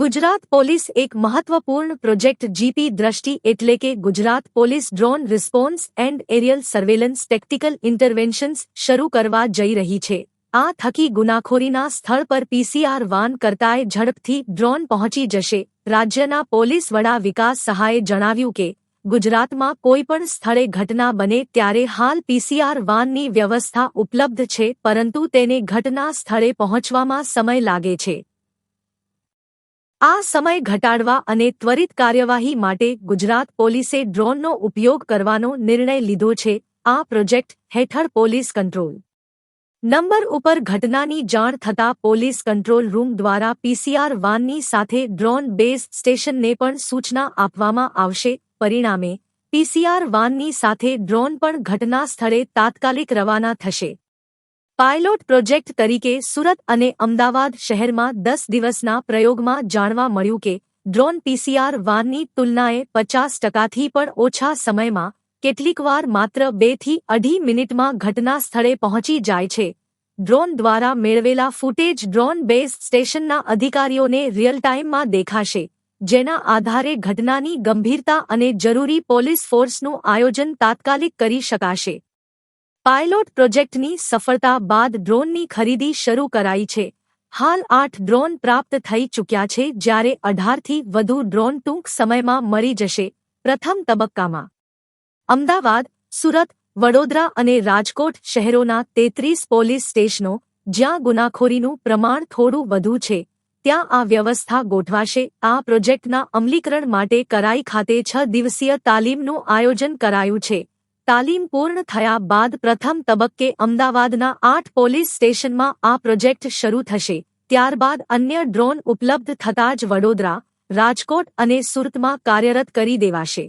Gujarat police એક મહત્વપૂર્ણ project GP દ્રષ્ટિ એટલે કે Gujarat police drone response and aerial surveillance tactical interventions શરૂ કરવા જઈ રહી છે. આ થકી ગુનાખોરીના સ્થળ પર પીસીઆર વાન કરતાંય ઝડપથી ડ્રોન પહોંચી જશે. રાજ્યના પોલીસ વડા વિકાસ સહાયે જણાવ્યું કે, ગુજરાતમાં કોઈપણ સ્થળે ઘટના બને ત્યારે હાલ પીસીઆર વાનની વ્યવસ્થા ઉપલબ્ધ છે, પરંતુ તેને ઘટના સ્થળે પહોંચવામાં સમય લાગે છે. આ સમય ઘટાડવા અને ત્વરિત કાર્યવાહી માટે ગુજરાત પોલીસે ડ્રોનનો ઉપયોગ કરવાનો નિર્ણય લીધો છે, આ પ્રોજેક્ટ હેઠળ પોલીસ કંટ્રોલ. નંબર ઉપર ઘટનાની જાણ થતાં પોલીસ કંટ્રોલ રૂમ દ્વારા પીસીઆર વાનની સાથે ડ્રોન બેઝ સ્ટેશનને પણ સૂચના આપવામાં આવશે, પરિણામે પીસીઆર વાનની સાથે ડ્રોન પણ ઘટના સ્થળે તાત્કાલિક રવાના થશે. પાયલોટ પ્રોજેક્ટ તરીકે સુરત અને અમદાવાદ શહેરમાં દસ દિવસના પ્રયોગમાં જાણવા મળ્યું કે, ડ્રોન પીસીઆર વાનની તુલનાએ પચાસ ટકાથી પણ ઓછા સમયમાં કેટલીકવાર માત્ર બેથી અઢી મિનિટમાં ઘટના સ્થળે પહોંચી જાય છે. ડ્રોન દ્વારા મેળવેલા ફૂટેજ ડ્રોન બેઝ સ્ટેશનના અધિકારીઓને રિયલ ટાઇમમાં દેખાશે, જેના આધારે ઘટનાની ગંભીરતા અને જરૂરી પોલીસ ફોર્સનું આયોજન તાત્કાલિક કરી શકાશે. પાયલોટ પ્રોજેક્ટની સફળતા બાદ ડ્રોનની ખરીદી શરૂ કરાઈ છે. હાલ આઠ ડ્રોન પ્રાપ્ત થઈ ચૂક્યા છે જ્યારે અઢારથી વધુ ડ્રોન ટૂંક સમયમાં મળી જશે. પ્રથમ તબક્કામાં અમદાવાદ, સુરત, વડોદરા અને રાજકોટ શહેરોના તેત્રીસ પોલીસ સ્ટેશનો, જ્યાં ગુનાખોરીનું પ્રમાણ થોડું વધુ છે. ત્યાં આ વ્યવસ્થા ગોઠવાશે. આ પ્રોજેક્ટના અમલીકરણ માટે કરાઈ ખાતે છ દિવસીય તાલીમનું આયોજન કરાયું છે. તાલીમ પૂર્ણ થયા બાદ પ્રથમ તબક્કે અમદાવાદના આઠ પોલીસ સ્ટેશનમાં આ પ્રોજેક્ટ શરૂ થશે. ત્યારબાદ અન્ય ડ્રોન ઉપલબ્ધ થતાં જ વડોદરા, રાજકોટ અને સુરતમાં કાર્યરત કરી દેવાશે.